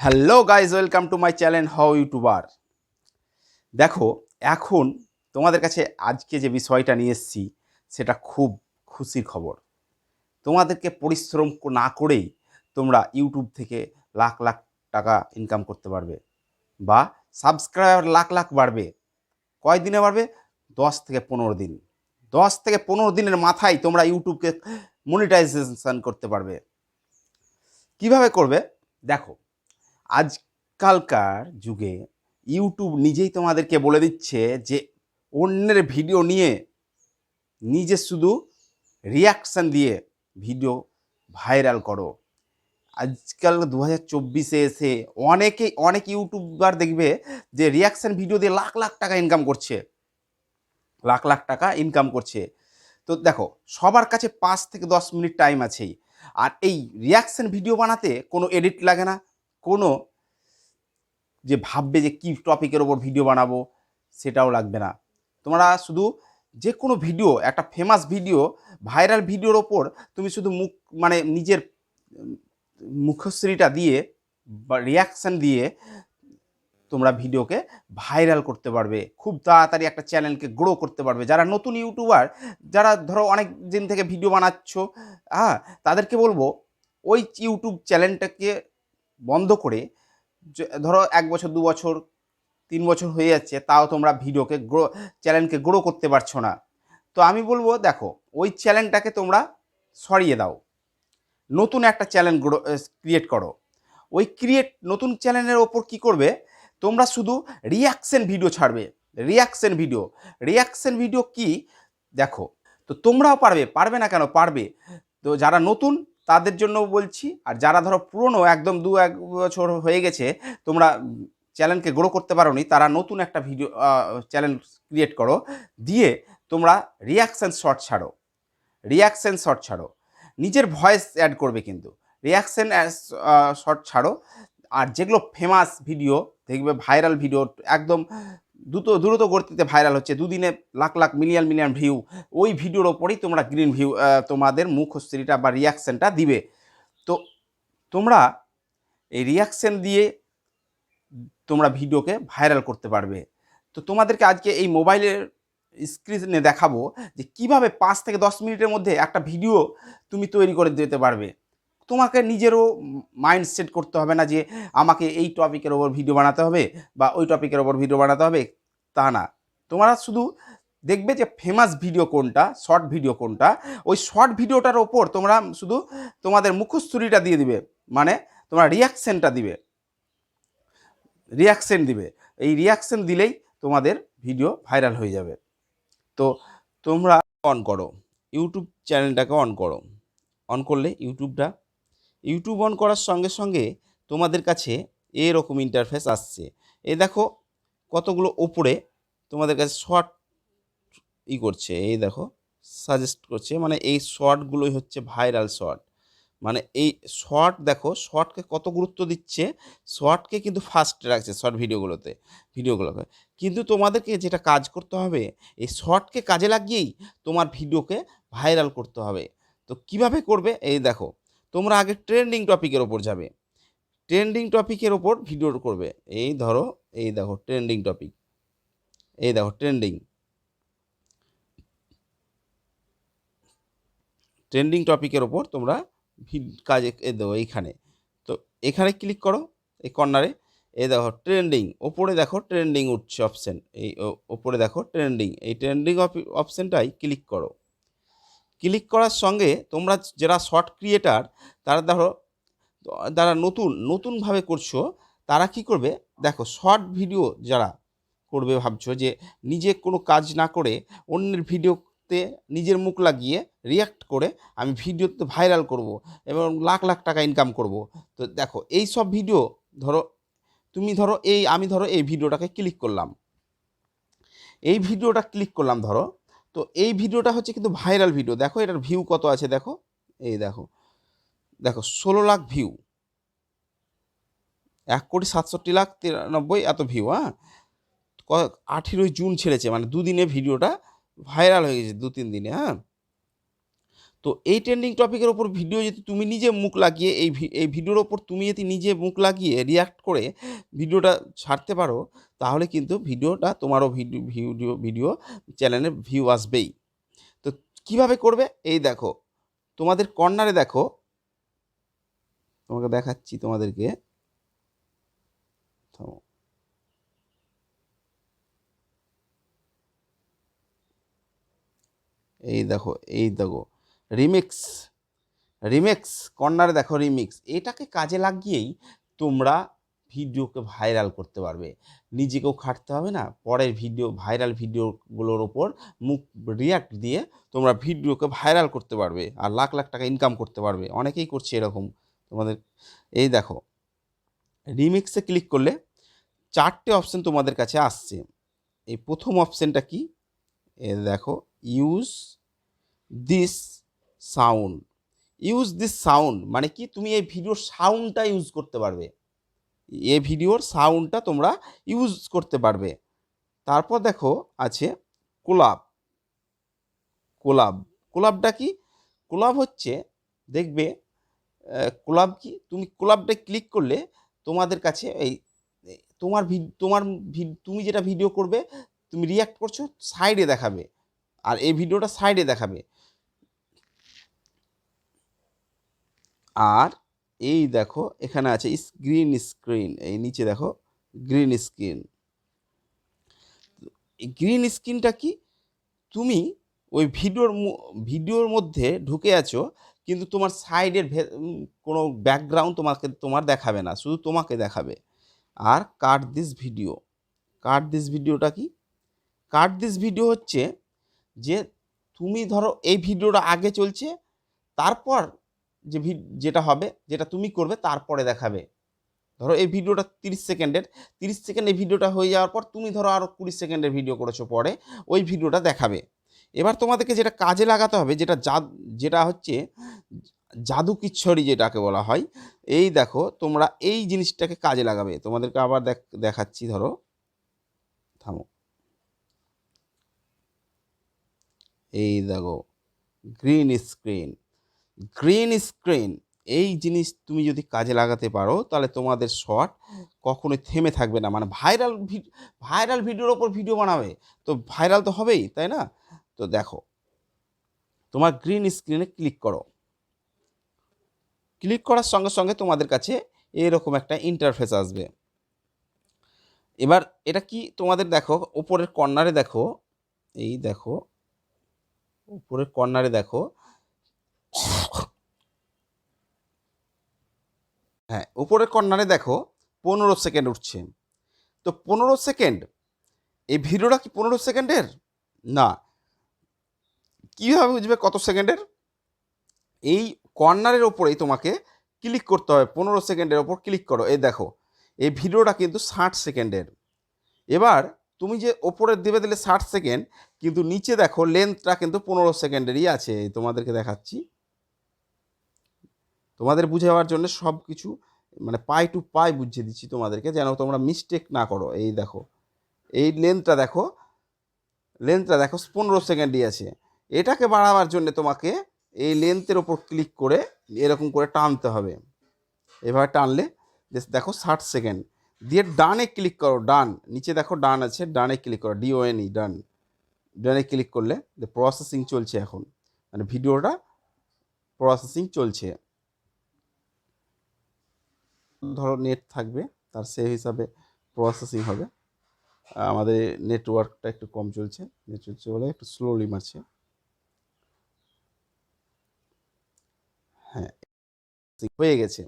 Hello guys welcome to my channel how YouTuber দেখো, এখন তোমাদের কাছে আজকে যে বিষয়টা নিয়ে এসেছি, সেটা খুব খুশির খবর। তোমাদেরকে পরিশ্রম না করেই তোমরা ইউটিউব থেকে লাখ লাখ টাকা ইনকাম করতে পারবে বা সাবস্ক্রাইবার লাখ লাখ বাড়বে। কয় দিনে বাড়বে? দশ থেকে পনেরো দিন। দশ থেকে পনেরো দিনের মাথায় তোমরা ইউটিউবকে মনিটাইজেশন করতে পারবে। কীভাবে করবে? দেখো আজকালকার যুগে ইউটিউব নিজেই তোমাদেরকে বলে দিচ্ছে যে অন্যের ভিডিও নিয়ে নিজে শুধু রিয়াকশান দিয়ে ভিডিও ভাইরাল করো। আজকাল দু হাজার চব্বিশে এসে অনেকে, অনেক ইউটিউবার দেখবে যে রিয়াকশান ভিডিও দিয়ে লাখ লাখ টাকা ইনকাম করছে। লাখ লাখ টাকা ইনকাম করছে। তো দেখো, সবার কাছে পাঁচ থেকে দশ মিনিট টাইম আছেই। আর এই রিয়াকশান ভিডিও বানাতে কোনো এডিট লাগে না। কোনো যে ভাববে যে কী টপিকের ওপর ভিডিও বানাবো সেটাও লাগবে না। তোমরা শুধু যে কোনো ভিডিও, একটা ফেমাস ভিডিও ভাইরাল ভিডিওর ওপর তুমি শুধু মুখ মানে নিজের মুখশ্রীটা দিয়ে বা রিয়াকশান দিয়ে তোমরা ভিডিওকে ভাইরাল করতে পারবে। খুব তাড়াতাড়ি একটা চ্যানেলকে গ্রো করতে পারবে। যারা নতুন ইউটিউবার যারা ধরো অনেক দিন থেকে ভিডিও বানাচ্ছ হ্যাঁ তাদেরকে বলব, ওই ইউটিউব চ্যানেলটাকে বন্ধ করে ধরো এক বছর, দু বছর, তিন বছর হয়ে যাচ্ছে, তাও তোমরা ভিডিওকে গ্রো, চ্যানেলকে গ্রো করতে পারছ না। তো আমি বলব, দেখো, ওই চ্যানেলটাকে তোমরা সরিয়ে দাও। নতুন একটা চ্যানেল গ্রো ক্রিয়েট করো। ওই ক্রিয়েট নতুন চ্যানেলের ওপর কি করবে? তোমরা শুধু রিয়াকশন ভিডিও ছাড়বে। রিয়াকশন ভিডিও রিয়াকশন ভিডিও কি? দেখো, তো তোমরাও পারবে পারবে না কেন? পারবে। তো যারা নতুন তাদের জন্য বলছি, আর যারা ধরো পুরনো, একদম দু এক বছর হয়ে গেছে, তোমরা চ্যানেলকে গ্রো করতে পারোনি, তারা নতুন একটা ভিডিও চ্যানেল ক্রিয়েট করো, দিয়ে তোমরা রিয়াকশন শর্ট ছাড়ো। রিয়াকশন শর্ট ছাড়ো। নিজের ভয়েস অ্যাড করবে কিন্তু। রিয়াকশন শর্ট ছাড়ো। আর যেগুলো ফেমাস ভিডিও দেখবে ভাইরাল ভিডিও একদম দ্রুত দ্রুত গতিতে ভাইরাল হচ্ছে, দুদিনে lakh lakh million million view ওই ভিডিওর ওপরেই তোমরা গ্রিন ভিউ তোমাদের মুখশ্রীটা বা রিয়াকশানটা দিবে। তো তোমরা এই রিয়াকশান দিয়ে তোমরা ভিডিওকে ভাইরাল করতে পারবে। তো তোমাদেরকে আজকে এই মোবাইলের স্ক্রিনে দেখাবো যে কীভাবে পাঁচ থেকে দশ মিনিটের মধ্যে একটা ভিডিও তুমি তৈরি করে দিতে পারবে। তোমাকে নিজেরও মাইন্ড সেট করতে হবে না যে আমাকে এই টপিকের ওপর ভিডিও বানাতে হবে বা ওই টপিকের ওপর ভিডিও বানাতে হবে। তা না। তোমরা শুধু দেখবে যে ফেমাস ভিডিও কোনটা শর্ট ভিডিও কোনটা। ওই শর্ট ভিডিওটার ওপর তোমরা শুধু তোমাদের মুখস্থুরিটা দিয়ে দিবে। মানে তোমরা রিয়াকশনটা দিবে। রিয়াকশন দিবে। এই রিয়াকশান দিলেই তোমাদের ভিডিও ভাইরাল হয়ে যাবে। তো তোমরা অন করো। ইউটিউব চ্যানেলটাকে অন করো। অন করলে ইউটিউবটা ইউটিউব অন করার সঙ্গে সঙ্গে তোমাদের কাছে এরকম ইন্টারফেস আসছে। এ দেখো কতগুলো ওপরে তোমাদের কাছে শর্ট ই করছে, এই দেখো সাজেস্ট করছে মানে এই শর্টগুলোই হচ্ছে ভাইরাল শর্ট মানে এই শর্ট দেখো শর্টকে কত গুরুত্ব দিচ্ছে শর্টকে কিন্তু ফার্স্ট রাখছে শর্ট ভিডিওগুলোতে ভিডিওগুলোকে কিন্তু তোমাদেরকে যেটা কাজ করতে হবে, এই শর্টকে কাজে লাগিয়েই তোমার ভিডিওকে ভাইরাল করতে হবে, তো কীভাবে করবে, এই দেখো, তোমরা আগে ট্রেন্ডিং টপিকের ওপর যাবে ট্রেন্ডিং টপিকের ওপর ভিডিও করবে। এই ধরো, এই দেখো ট্রেন্ডিং টপিক এই দেখো ট্রেন্ডিং ট্রেন্ডিং টপিকের ওপর তোমরা কাজে দেবো এইখানে। তো এখানে ক্লিক করো, এই কর্নারে এই দেখো ট্রেন্ডিং ওপরে দেখো ট্রেন্ডিং উঠছে অপশান এই ওপরে দেখো ট্রেন্ডিং এই ট্রেন্ডিং অপশানটাই ক্লিক করো। ক্লিক করার সঙ্গে তোমরা যারা শর্ট ক্রিয়েটার তারা ধরো যারা নতুন, নতুনভাবে করছ, তারা কি করবে? দেখো শর্ট ভিডিও যারা করবে ভাবছ যে নিজে কোনো কাজ না করে অন্যের ভিডিওতে নিজের মুখ লাগিয়ে রিয়াক্ট করে আমি ভিডিওতে ভাইরাল করব এবং লাখ লাখ টাকা ইনকাম করব। তো দেখো, এই সব ভিডিও ধরো, তুমি ধরো এই, আমি ধরো এই ভিডিওটাকে ক্লিক করলাম। এই ভিডিওটা ক্লিক করলাম ধরো, তো এই ভিডিওটা হচ্ছে কিন্তু ভাইরাল ভিডিও দেখো, এটার ভিউ কত আছে দেখো? এই দেখো দেখো, ষোলো লাখ ভিউ এক কোটি সাতষট্টি লাখ তিরানব্বই এত ভিউ হ্যাঁ? আঠেরোই জুন ছেড়েছে মানে দুদিনে ভিডিওটা ভাইরাল হয়ে গেছে দু তিন দিনে হ্যাঁ? তো এই ট্রেন্ডিং টপিকের ওপর ভিডিও যদি তুমি নিজে মুখ লাগিয়ে, এই এই ভিডিওর ওপর তুমি যদি নিজে মুখ লাগিয়ে রিয়াক্ট করে ভিডিওটা ছাড়তে পারো, তাহলে কিন্তু ভিডিওটা তোমারও ভিডিও ভিডিও ভিডিও চ্যানেলে ভিউ আসবেই। তো কীভাবে করবে? এই দেখো, তোমাদের কর্নারে দেখো তোমাকে দেখাচ্ছি তোমাদেরকে। এই দেখো এই দেখো। রিমিক্স রিমিক্স, কর্নারে দেখো রিমিক্স। এটাকে কাজে লাগিয়েই তোমরা ভিডিওকে ভাইরাল করতে পারবে। নিজেকেও খাটতে হবে না, পরের ভিডিও, ভাইরাল ভিডিওগুলোর ওপর মুখ রিয়াক্ট দিয়ে তোমরা ভিডিওকে ভাইরাল করতে পারবে। আর লাখ লাখ টাকা ইনকাম করতে পারবে। অনেকেই করছে এরকম। তোমাদের, এই দেখো রিমিক্সে ক্লিক করলে চারটে অপশন তোমাদের কাছে আসছে। এই প্রথম অপশনটা কি? এ দেখো use this sound use this sound মানে কি? তুমি এই ভিডিওর সাউন্ডটা ইউজ করতে পারবে। এ ভিডিওর সাউন্ডটা তোমরা ইউজ করতে পারবে। তারপর দেখো, আছে কোলাব কোলাব কোলাবটা কি? কোলাব হচ্ছে, দেখবে কোলাব কি? তুমি কোলাবটা ক্লিক করলে তোমাদের কাছে এই, তোমার তোমার তুমি যেটা ভিডিও করবে, তুমি রিয়াক্ট করছ সাইডে দেখাবে। আর এই ভিডিওটা সাইডে দেখাবে। আর এই দেখো, এখানে আছে গ্রিন স্ক্রিন এই নিচে দেখো গ্রিন স্ক্রিন গ্রিন স্ক্রিনটা কি? তুমি ওই ভিডিওর ভিডিওর মধ্যে ঢুকে আছো কিন্তু তোমার সাইডের কোনো ব্যাকগ্রাউন্ড তোমাকে, তোমার দেখাবে না, শুধু তোমাকে দেখাবে। আর cut this video. Cut this ভিডিওটা কি? কাট দিস ভিডিও হচ্ছে যে তুমি ধরো এই ভিডিওটা আগে চলছে, তারপর যে যেটা হবে, যেটা তুমি করবে তারপরে দেখাবে। ধরো এই ভিডিওটা তিরিশ সেকেন্ডের, তিরিশ সেকেন্ড এই ভিডিওটা হয়ে যাওয়ার পর তুমি ধরো আরও কুড়ি সেকেন্ডের ভিডিও করেছ পরে, ওই ভিডিওটা দেখাবে। এবার তোমাদেরকে যেটা কাজে লাগাতে হবে, যেটা জাদ, যেটা হচ্ছে জাদু কিচ্ছরি যেটাকে বলা হয়, এই দেখো তোমরা এই জিনিসটাকে কাজে লাগাবে। তোমাদেরকে আবার দেখ, দেখাচ্ছি, ধরো। থামো। এই দেখো গ্রিন স্ক্রিন গ্রিন স্ক্রিন এই জিনিস তুমি যদি কাজে লাগাতে পারো, তাহলে তোমাদের শর্ট কখনোই থেমে থাকবে না। মানে ভাইরাল ভাইরাল ভিডিওর ওপর ভিডিও বানাবে। তো ভাইরাল তো হবেই, তাই না? তো দেখো, তোমার গ্রিন স্ক্রিনে ক্লিক করো। ক্লিক করার সঙ্গে সঙ্গে তোমাদের কাছে এরকম একটা ইন্টারফেস আসবে। এবার এটা কি তোমাদের দেখো, উপরের কর্নারে দেখো, এই দেখো, উপরের কর্নারে দেখো হ্যাঁ উপরের কর্নারে দেখো, পনেরো সেকেন্ড উঠছে। তো পনেরো সেকেন্ড এই ভিডিওটা কি পনেরো সেকেন্ডের না কীভাবে বুঝবে কত সেকেন্ডের? এই কর্নারের ওপরেই তোমাকে ক্লিক করতে হবে, পনেরো সেকেন্ডের ওপর ক্লিক করো। এই দেখো, এই ভিডিওটা কিন্তু ষাট সেকেন্ডের। এবার তুমি যে ওপরে দেবে দিলে ষাট সেকেন্ড, কিন্তু নিচে দেখো লেন্থটা কিন্তু পনেরো সেকেন্ডেরই আছে। তোমাদেরকে দেখাচ্ছি। তোমাদের বুঝাবার জন্য সব কিছু মানে পাই টু পাই বুঝিয়ে দিচ্ছি তোমাদেরকে, যেন তোমরা মিস্টেক না করো। এই দেখো, এই লেন্থটা দেখো লেন্থটা দেখো পনেরো সেকেন্ডই আছে। এটাকে বাড়াবার জন্য তোমাকে এই লেন্থের ওপর ক্লিক করে এরকম করে টানতে হবে। এভাবে টানলে দেখো ষাট সেকেন্ড দিয়ে ডানে ক্লিক করো, ডান। নিচে দেখো ডান আছে, ডানে ক্লিক করো ডিওএনই ডান। ডানে ক্লিক করলে প্রসেসিং চলছে এখন। মানে ভিডিওটা প্রসেসিং চলছে। ধরো নেট থাকবে, তার সেই হিসাবে প্রসেসিং হবে। আমাদের নেটওয়ার্কটা একটু কম চলছে নেট চলছে বলে একটু স্লোলি মারছে। হয়ে গেছে।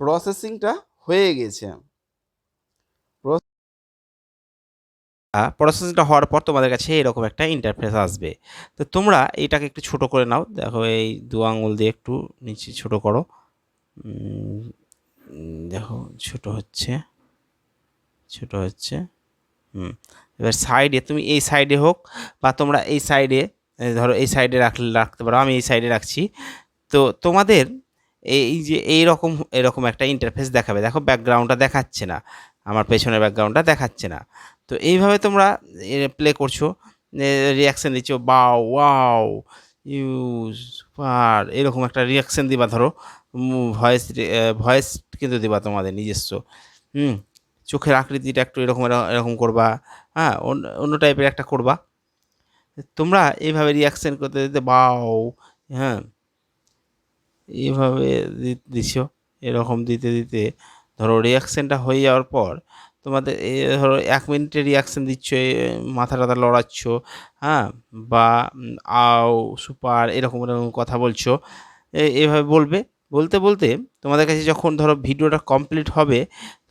প্রসেসিংটা হয়ে গেছে। প্রসেসিংটা হওয়ার পর তোমাদের কাছে এরকম একটা ইন্টারফেস আসবে। তো তোমরা এটাকে একটু ছোট করে নাও। দেখো এই দু আঙুল দিয়ে একটু নিচে ছোট করো। দেখো ছোট হচ্ছে ছোট হচ্ছে, হুম। এবার সাইডে তুমি এই সাইডে হোক বা তোমরা এই সাইডে ধরো এই সাইডে রাখলে রাখতে পারো, আমি এই সাইডে রাখছি। তো তোমাদের এই যে এই রকম এরকম একটা ইন্টারফেস দেখাবে। দেখো ব্যাকগ্রাউন্ডটা দেখাচ্ছে না। আমার পেছনের ব্যাকগ্রাউন্ডটা দেখাচ্ছে না। তো এইভাবে তোমরা প্লে করছ। রিয়াকশান দিচ্ছ বাও, ওয়াও, ইউজ পার এরকম একটা রিয়াকশান দিবা, ধরো। ভয়েস ভয়েস কিন্তু দিবা তোমাদের নিজস্ব। হুম, চোখের আকৃতিটা একটু এরকম এরা- এরকম করবা। হ্যাঁ অন্য অন্য টাইপের একটা করবা। তোমরা এইভাবে রিয়াকশান করতে দিতে বাও হ্যাঁ। এইভাবে দিছো। এরকম দিতে দিতে ধরো রিয়াকশানটা হয়ে যাওয়ার পর তোমাদের ধরো এক মিনিটে রিয়াকশান দিচ্ছ মাথা টাথা লড়াচ্ছ হ্যাঁ? বা, আও, সুপার এরকম এরকম কথা বলছো। এভাবে বলবে। বলতে বলতে তোমাদের কাছে যখন ধরো ভিডিওটা কমপ্লিট হবে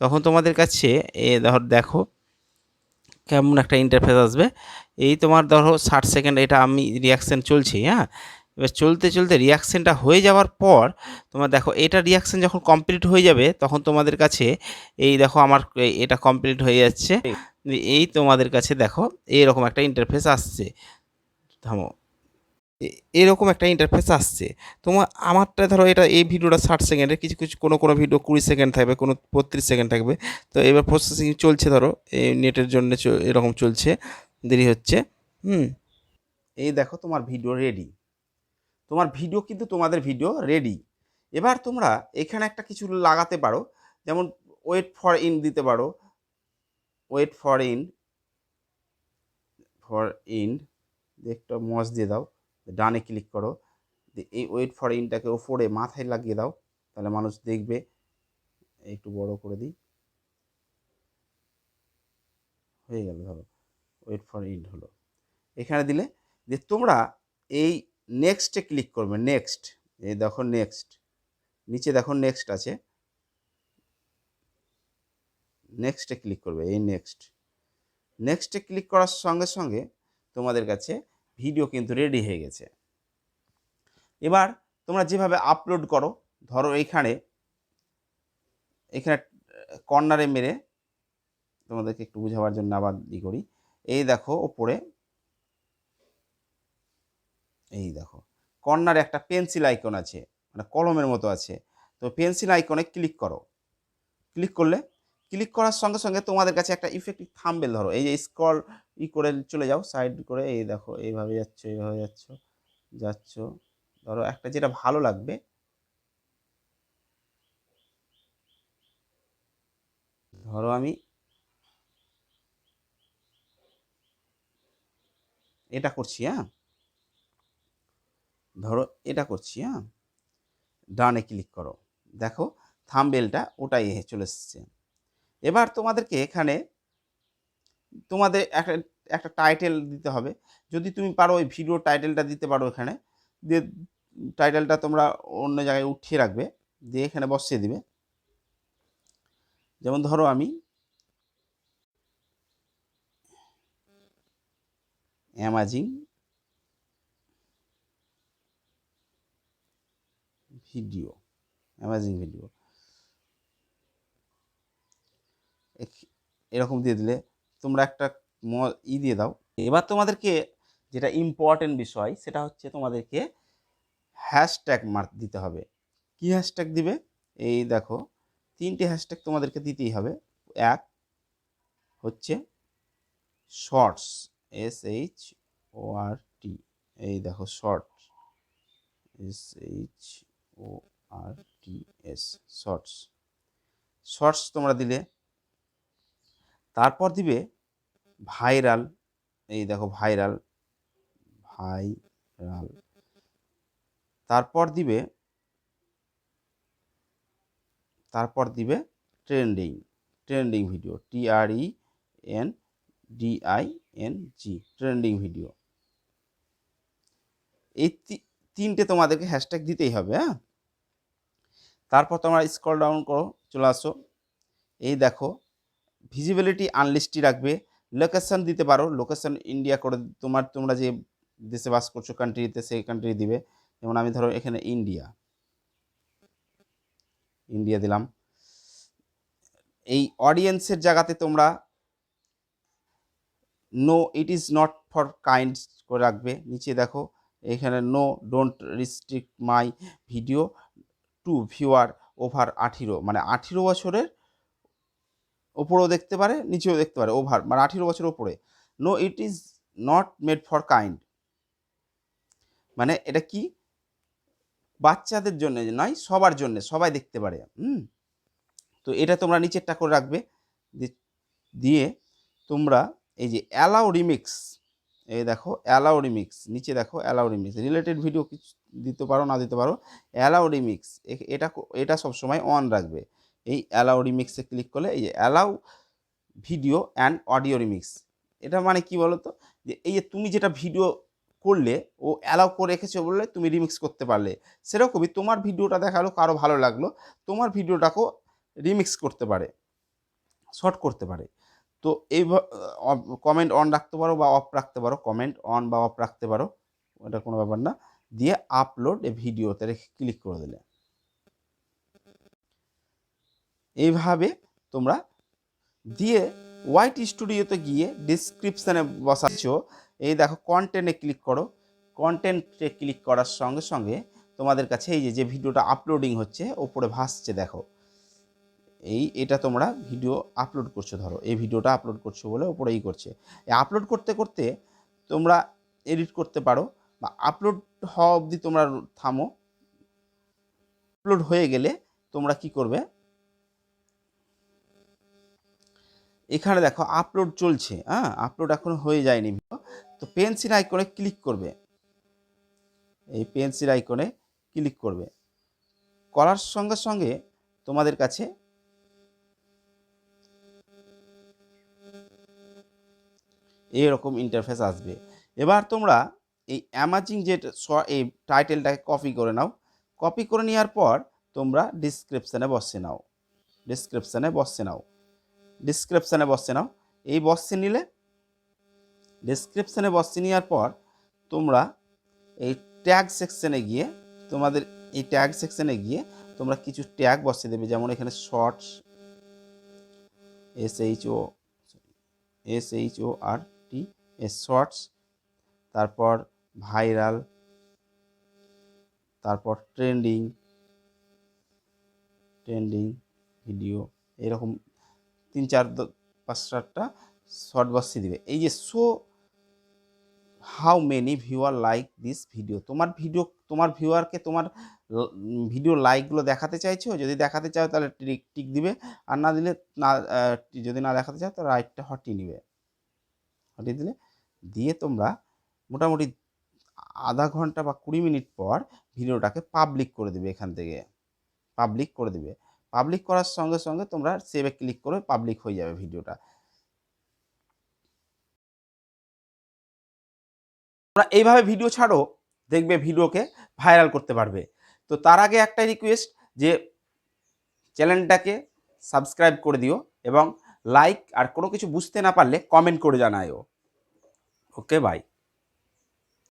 তখন তোমাদের কাছে এ, ধর, দেখো কেমন একটা ইন্টারফেস আসবে। এই তোমার ধরো ষাট সেকেন্ড এটা আমি রিয়াকশান চলছে হ্যাঁ? এবার চলতে চলতে রিয়াকশানটা হয়ে যাওয়ার পর, তোমার দেখো এটা রিয়াকশান যখন কমপ্লিট হয়ে যাবে, তখন তোমাদের কাছে এই দেখো আমার এটা কমপ্লিট হয়ে যাচ্ছে। এই তোমাদের কাছে দেখো এইরকম একটা ইন্টারফেস আসছে। থামো। এরকম একটা ইন্টারফেস আসছে। তোমার আমারটা ধরো এটা এই ভিডিওটা ষাট সেকেন্ডের কিছু কিছু কোনো কোনো ভিডিও কুড়ি সেকেন্ড থাকবে, কোনো বত্রিশ সেকেন্ড থাকবে। তো এবার প্রসেসিং চলছে ধরো, এই নেটের জন্য এরকম চলছে, দেরি হচ্ছে। হুম। এই দেখো তোমার ভিডিও রেডি তোমার ভিডিও কিন্তু তোমাদের ভিডিও রেডি এবার তোমরা এখানে একটা কিছু লাগাতে পারো। যেমন ওয়েট ফর ইন দিতে পারো। Wait for in for in একটা মজ দিয়ে দাও। ডানে ক্লিক করো। এই ওয়েট ফর ইনটাকে ওপরে মাথায় লাগিয়ে দাও। তাহলে মানুষ দেখবে। একটু বড় করে দিই। হয়ে গেল, ধরো। ওয়েট ফর ইন হলো। এখানে দিলে যে তোমরা এই নেক্সটে ক্লিক করবে নেক্সট এই দেখো নেক্সট নিচে দেখো নেক্সট আছে নেক্সটে ক্লিক করবে, এই নেক্সট নেক্সটে ক্লিক করার সঙ্গে সঙ্গে তোমাদের কাছে ভিডিও কিন্তু রেডি হয়ে গেছে। এবার তোমরা যেভাবে আপলোড করো, ধরো এইখানে এখানে কর্নারে মেরে তোমাদেরকে একটু বোঝাবার জন্য আবার ই করি, এই দেখো ওপরে এই দেখো, কর্নারে একটা পেন্সিল আইকন আছে মানে কলমের মতো আছে। তো পেন্সিল আইকনে ক্লিক করো। ক্লিক করলে ক্লিক করার সঙ্গে সঙ্গে তোমাদের কাছে একটা ইফেক্টিভ থাম্বেল ধরো। এই যে স্ক্রল ই করে চলে যাও সাইড করে, এই দেখো, এইভাবে যাচ্ছ এইভাবে যাচ্ছ যাচ্ছ। ধরো একটা যেটা ভালো লাগবে। ধরো আমি এটা করছি হ্যাঁ? ধরো এটা করছি হ্যাঁ? ডানে ক্লিক করো। দেখো থাম্বেলটা ওটাই চলে এসেছে। এবার তোমাদেরকে এখানে তোমাদের একটা একটা টাইটেল দিতে হবে। যদি তুমি পারো ওই ভিডিও টাইটেলটা দিতে পারো এখানে। দিয়ে টাইটেলটা তোমরা অন্য জায়গায় উঠিয়ে রাখবে। দিয়ে এখানে বসিয়ে দিবে। যেমন ধরো আমি অ্যামাজিং ভিডিও অ্যামাজিং ভিডিও এরকম দিয়ে দিলে তোমরা একটা ই দিয়ে দাও। এবার তোমাদেরকে যেটা ইম্পর্টেন্ট বিষয়, সেটা হচ্ছে তোমাদেরকে হ্যাশট্যাগ মার্ক দিতে হবে। কি হ্যাশট্যাগ দিবে? এই দেখো, তিনটে হ্যাশট্যাগ তোমাদেরকে দিতেই হবে। এক হচ্ছে shorts S H O R T এই দেখো short S H O R T S shorts. Shorts তোমরা দিলে। তারপর দিবে ভাইরাল। এই দেখো ভাইরাল। ভাইরাল। তারপর দিবে তারপর দিবে trending. Trending video. T R E N D I N G. Trending video. তিনটে তোমাদেরকে হ্যাশট্যাগ দিতেই হবে হ্যাঁ? তারপর তোমরা স্ক্রল ডাউন করো, চলে আসো। এই দেখো ভিজিবিলিটি আনলিস্টই রাখবে। লোকেশন দিতে পারো লোকেশন ইন্ডিয়া করে তোমার, তোমরা যে দেশে বাস করছ কান্ট্রিতে সেই কান্ট্রি দিবে। যেমন আমি ধরো এখানে ইন্ডিয়া ইন্ডিয়া দিলাম। এই অডিয়েন্সের জায়গাতে তোমরা no it is not for kind করে রাখবে। নিচে দেখো এখানে no don't restrict my video to viewer over আঠেরো। মানে আঠেরো বছরের ওপরেও দেখতে পারে, নিচেও দেখতে পারে ওভার মানে আঠেরো বছর ওপরে। No it is not made for kind মানে এটা কি? বাচ্চাদের জন্য নয়, সবার জন্য, সবাই দেখতে পারে। হুম? তো এটা তোমরা নিচেরটা করে রাখবে। দিয়ে তোমরা এই যে অ্যালাউ রিমিক্স এই দেখো অ্যালাউ রিমিক্স নিচে দেখো অ্যালাউ রিমিক্স রিলেটেড ভিডিও কিছু দিতে পারো, না দিতে পারো অ্যালাউ রিমিক্স এটা এটা সবসময় অন রাখবে। এই অ্যালাউ রিমিক্সে ক্লিক করলে এই যে allow video and audio remix এটা মানে কি বলো তো যে এই যে তুমি যেটা ভিডিও করলে, ও অ্যালাউ করে রেখেছে বললে তুমি রিমিক্স করতে পারলে। সেরকমই তোমার ভিডিওটা দেখাল, কারও ভালো লাগল, তোমার ভিডিওটাকেও রিমিক্স করতে পারে শর্ট করতে পারে। তো এই কমেন্ট অন রাখতে পারো বা অফ রাখতে পারো। কমেন্ট অন বা অফ রাখতে পারো। ওটা কোনো ব্যাপার না। দিয়ে আপলোড এ ভিডিওতে রেখে ক্লিক করে দিলে। এইভাবে তোমরা দিয়ে হোয়াইট স্টুডিওতে গিয়ে ডিসক্রিপশানে বসাচ্ছ। এই দেখো কন্টেন্টে ক্লিক করো। কন্টেন্টে ক্লিক করার সঙ্গে সঙ্গে তোমাদের কাছে এই যে যে ভিডিওটা আপলোডিং হচ্ছে, ওপরে ভাসছে দেখো। এই, এটা তোমরা ভিডিও আপলোড করছ, ধরো। এই ভিডিওটা আপলোড করছ বলে ওপরেই করছে। এই আপলোড করতে করতে তোমরা এডিট করতে পারো বা আপলোড হওয়া অবধি তোমরা থামো। আপলোড হয়ে গেলে তোমরা কি করবে? এখানে দেখো আপলোড চলছে হ্যাঁ? আপলোড এখন হয়ে যায়নি ভিডিও তো পেন্সিল আইকনে ক্লিক করবে। এই পেন্সিল আইকনে ক্লিক করবে। করার সঙ্গে সঙ্গে তোমাদের কাছে এরকম ইন্টারফেস আসবে। এবার তোমরা এই অ্যামাজিং যে এই টাইটেলটাকে কপি করে নাও। কপি করে নেওয়ার পর তোমরা ডিসক্রিপশানে বসে নাও। ডিসক্রিপশানে বসে নাও। ডিসক্রিপশানে বসে নাও। এই বসে নিলে ডিসক্রিপশানে বসে নেওয়ার পর তোমরা এই ট্যাগ সেকশানে গিয়ে তোমাদের এই ট্যাগ সেকশানে গিয়ে তোমরা কিছু ট্যাগ বসিয়ে দেবে। যেমন এখানে shorts S H O S H O R T S shorts, তারপর ভাইরাল, তারপর ট্রেন্ডিং ট্রেন্ডিং ভিডিও, এরকম তিন চার পাঁচ চারটা শর্ট বসিয়ে দিবে। এই যে show how many viewer like this video, তোমার ভিডিও, তোমার ভিউয়ারকে তোমার ভিডিও লাইকগুলো দেখাতে চাইছো, যদি দেখাতে চাও তাহলে টিক টিক দিবে, আর না দিলে না যদি না দেখাতে চাও তাহলে রাইটটা হটিয়ে নিবে। হটিয়ে দিলে দিয়ে তোমরা মোটামুটি আধা ঘণ্টা বা কুড়ি মিনিট পর ভিডিওটাকে পাবলিক করে দেবে এখান থেকে। পাবলিক করে দেবে। পাবলিক করার সঙ্গে সঙ্গে তোমরা সেভে ক্লিক করে পাবলিক হয়ে যাবে ভিডিওটা। তোমরা এইভাবে ভিডিও ছাড়ো, দেখবে ভিডিওকে ভাইরাল করতে পারবে। তো তার আগে একটা রিকোয়েস্ট যে চ্যানেলটাকে সাবস্ক্রাইব করে দিও এবং লাইক আর কোনো কিছু বুঝতে না পারলে কমেন্ট করে জানায়ও। Okay bye